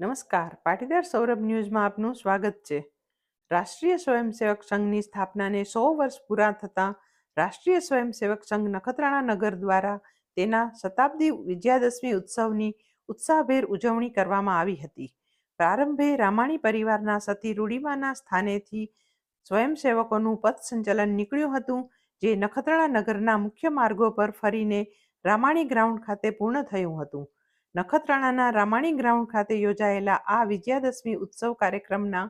નમસ્કાર. પાટીદાર સૌરભ ન્યૂઝમાં આપનું સ્વાગત છે. રાષ્ટ્રીય સ્વયંસેવક સંઘની સ્થાપનાને સો વર્ષ પૂરા થતાં રાષ્ટ્રીય સ્વયંસેવક સંઘ નખત્રાણા નગર દ્વારા તેના શતાબ્દી વિજયાદશમી ઉત્સવની ઉત્સાહભેર ઉજવણી કરવામાં આવી હતી. પ્રારંભે રામાણી પરિવારના સતી રૂડીમાના સ્થાનેથી સ્વયંસેવકોનું પથ સંચલન નીકળ્યું હતું, જે નખત્રાણા નગરના મુખ્ય માર્ગો પર ફરીને રામાણી ગ્રાઉન્ડ ખાતે પૂર્ણ થયું હતું. નખત્રાણાના રામાણી ગ્રાઉન્ડ ખાતે યોજાયેલા આ વિજયાદશમી ઉત્સવ કાર્યક્રમના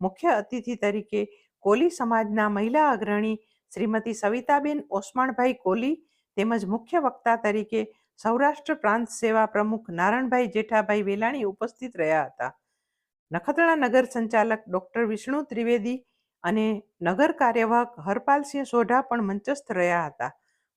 મુખ્ય અતિથિ તરીકે કોલી સમાજના મહિલા અગ્રણી શ્રીમતી સવિતાબેન ઓસમાણભાઈ કોલી તેમજ મુખ્ય વક્તા તરીકે સૌરાષ્ટ્ર પ્રાંત સેવા પ્રમુખ નારણભાઈ જેઠાભાઈ વેલાણી ઉપસ્થિત રહ્યા હતા. નખત્રાણા નગર સંચાલક ડોક્ટર વિષ્ણુ ત્રિવેદી અને નગર કાર્યવાહક હરપાલસિંહ સોઢા પણ મંચસ્થ રહ્યા હતા.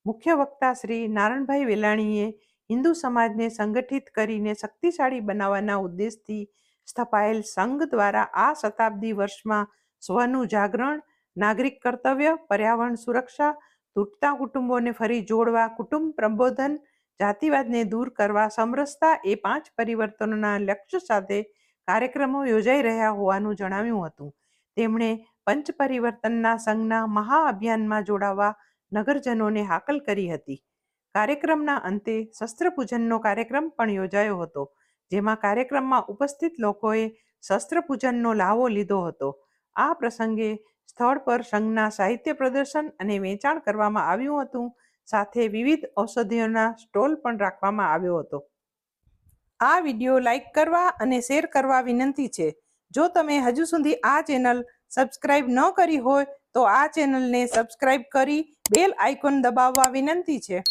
મુખ્ય વક્તા શ્રી નારણભાઈ વેલાણીએ હિન્દુ સમાજને સંગઠિત કરીને શક્તિશાળી બનાવવાના ઉદ્દેશથી સ્થપાયેલ સંઘ દ્વારા આ શતાબ્દી વર્ષમાં સ્વનું જાગરણ, નાગરિક કર્તવ્ય, પર્યાવરણ સુરક્ષા, તૂટતા કુટુંબોને ફરી જોડવા, કુટુંબ પ્રબોધન, જાતિવાદને દૂર કરવા, સમરસતા એ પાંચ પરિવર્તનોના લક્ષ્ય સાથે કાર્યક્રમો યોજાઈ રહ્યા હોવાનું જણાવ્યું હતું. તેમણે પંચ પરિવર્તનના સંઘના મહાઅભિયાનમાં જોડાવા નગરજનોને હાકલ કરી હતી. કાર્યક્રમના અંતે શસ્ત્રપૂજનનો કાર્યક્રમ પણ યોજાયો હતો, જેમાં કાર્યક્રમમાં ઉપસ્થિત લોકોએ શસ્ત્રપૂજનનો લાવો લીધો હતો. આ પ્રસંગે સ્થળ પર સંઘના સાહિત્ય પ્રદર્શન અને વેચાણ કરવામાં આવ્યું હતું, સાથે વિવિધ ઔષધિઓના સ્ટોલ પણ રાખવામાં આવ્યો હતો. આ વીડિયો લાઈક કરવા અને શેર કરવા વિનંતી છે. જો તમે હજુ સુધી આ ચેનલ સબસ્ક્રાઇબ ન કરી હોય તો આ ચેનલને સબસ્ક્રાઇબ કરી બેલ આઇકોન દબાવવા વિનંતી છે.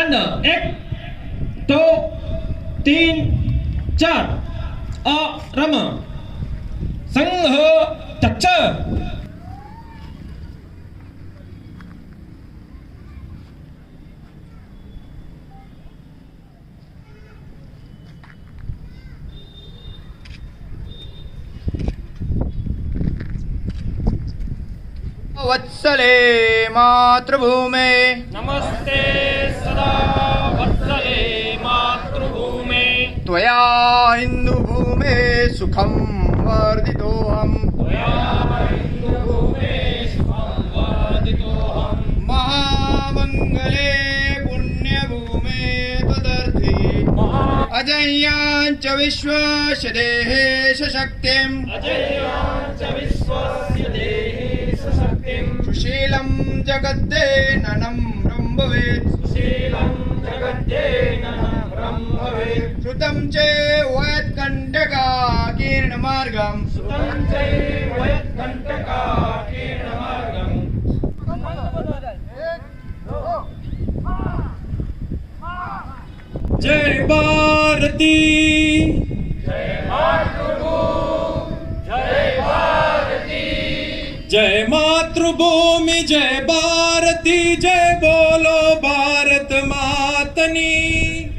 અંદર એક દો તીન ચાર. અ રમ. સંહ ચચ વત્સલે. માતૃભૂમે નમસ્તે સદા વત્સલે માતૃભૂમે ત્વયા હિન્દુ ભૂમે સુખમ વર્ધિતોહમ મહામંગલે પુણ્યભૂમે તદર્થે અજયાંચ વિશ્વસ્ય દેહેશ શક્તિમ અજયાંચ વિશ્વસ્ય દેહ सुशीलं जगद्देननं ब्रह्मवेत् सुशीलं जगद्देननं श्रुतं चे कण्टका कीर्णमार्गं जय भारती। जय भारती। જય માતૃભૂમિ, જય ભારતી, જય બોલો ભારત માતની.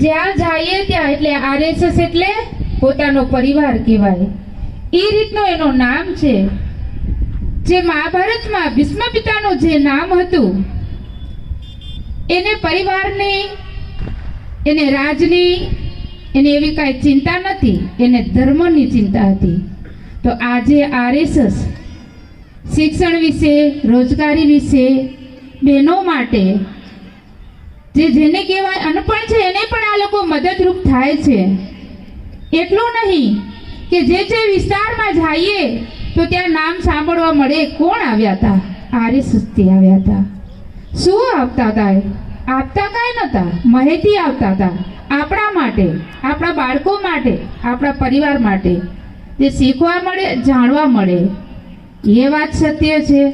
જ્યાં જઈએ ત્યાં એટલે આરએસએસ એટલે પોતાનો પરિવાર કહેવાય. એ રીતનો એનો નામ છે. જે મહાભારતમાં ભીષ્મ પિતાનું જે નામ હતું, એને પરિવારની એને રાજની એને એવી કાંઈ ચિંતા નથી, એને ધર્મની ચિંતા હતી. તો આજે આરએસએસ શિક્ષણ વિશે, રોજગારી વિશે, બહેનો માટે, જે જેને કહેવાય અનપણ છે, એને પણ આ લોકો મદદરૂપ થાય છે. એટલું નહીં કે જે જે વિસ્તારમાં જઈએ, તો ત્યાં નામ સાંભળવા મળે. કોણ આવ્યા હતા આરએસએસથી આવ્યા હતા શું આવતા હતા? આપતા કાંઈ નહોતા, માહિતી આવતા હતા. આપણા માટે, આપણા બાળકો માટે, આપણા પરિવાર માટે. જે શીખવા મળે, જાણવા મળે. એ વાત સત્ય છે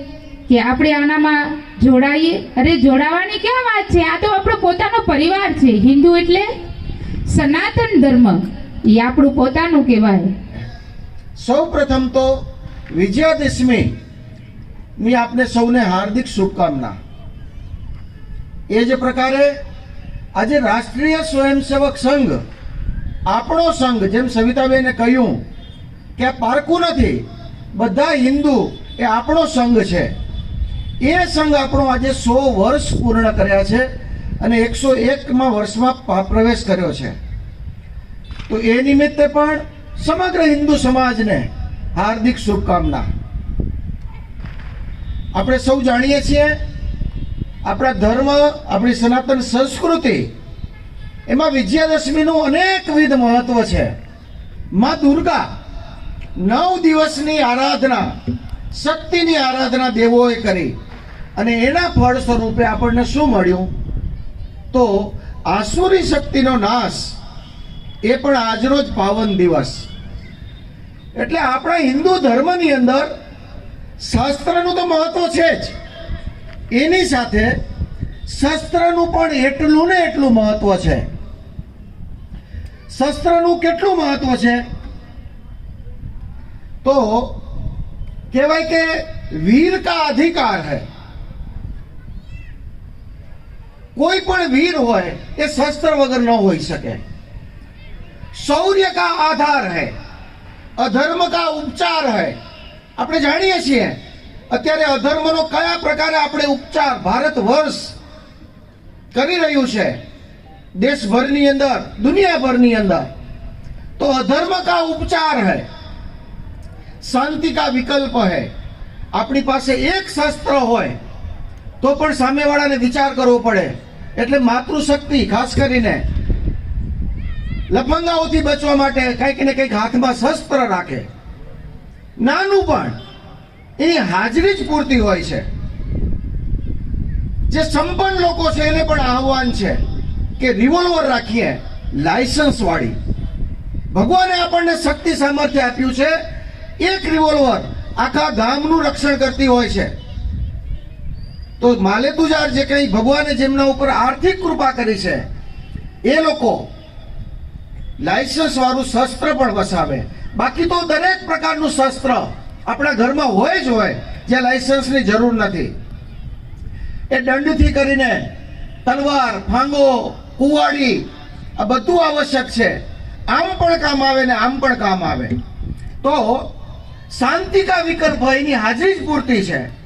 કે આપણે આનામાં જોડાઈએ. અરે, જોડાવાની ક્યાં વાત છે? આ તો આપણો પોતાનો પરિવાર છે, હિન્દુ એટલે સનાતન ધર્મ. એ આપણું પોતાનું કહેવાય. સૌ પ્રથમ તો વિજયાદશમી. ની આપને સૌને હાર્દિક શુભકામના. એ જ પ્રકારે આજે રાષ્ટ્રીય સ્વયંસેવક સંઘ, આપણો સંઘ, જેમ સવિતાબેને કહ્યું કે આ પારકું નથી, બધા હિન્દુ એ આપણો સંઘ છે. એ સંઘ આપણો આજે સો વર્ષ પૂર્ણ કર્યા છે અને એકસો એકમાં વર્ષમાં પ્રવેશ કર્યો છે. તો એ નિમિત્તે પણ સમગ્ર હિન્દુ સમાજને હાર્દિક શુભકામના. આપણે સૌ જાણીએ છીએ આપણા ધર્મ, આપણી સનાતન સંસ્કૃતિ, એમાં વિજયાદશમીનું અનેકવિધ મહત્વ છે. માં દુર્ગા, નવ દિવસની આરાધના, શક્તિની આરાધના દેવોએ કરી. અને એના ફળ સ્વરૂપે આપણને શું મળ્યું? તો આસુરી શક્તિનો નાશ એ પણ આજનો જ પાવન દિવસ. એટલે આપણા હિન્દુ ધર્મની અંદર શાસ્ત્રનું તો મહત્વ છે જ. એની સાથે શસ્ત્રનું પણ એટલું ને એટલું મહત્વ છે. શસ્ત્રનું કેટલું મહત્વ છે? તો કહેવાય કે વીર કા અધિકાર હે. કોઈ પણ વીર હોય, એ શસ્ત્ર વગર ન હોઈ શકે. શૌર્ય કા આધાર હે, અધર્મ કા ઉપચાર હે. આપણે જાણીએ છીએ અત્યારે અધર્મનો કયા પ્રકારે આપણે ઉપચાર ભારત વર્ષ કરી રહ્યું છે? દેશભરની અંદર, દુનિયાભરની અંદર. તો અધર્મ કા ઉપચાર હૈ? શાંતિ કા વિકલ્પ है આપણી પાસે એક શસ્ત્ર હોય, તો પણ સામેવાળાને વિચાર કરવો પડે. એટલે માતૃશક્તિ, ખાસ કરીને લફંગાઓથી બચવા માટે કંઈક ને કંઈક હાથમાં શસ્ત્ર રાખે. નાનું પણ એની હાજરી જ પૂરતી હોય છે. જે સંપન્ન લોકો છે એને પણ આહવાન છે કે રિવોલ્વર રાખીએ લાયસન્સ વાળી. ભગવાને આપણને શક્તિ સામર્થ્ય આપ્યું છે. એક રિવોલ્વર આખા ગામનું રક્ષણ કરતી હોય છે. તો માલેતુજાર જે કંઈ ભગવાને જેમના ઉપર આર્થિક કૃપા કરી છે, એ લોકો લાયસન્સ વાળું શસ્ત્ર પણ વસાવે. બાકી તો દરેક પ્રકારનું શસ્ત્ર આપણા ઘરમાં હોય જ હોય, જ્યાં લાઇસન્સની જરૂર નથી. એ દંડથી કરીને તલવાર ફાંગો કુવાડી, આ બધું આવશ્યક છે. આમ પણ કામ આવે ને આમ પણ કામ આવે. તો શાંતિ કા વિકલ્પ એની હાજરી જ પૂરતી છે.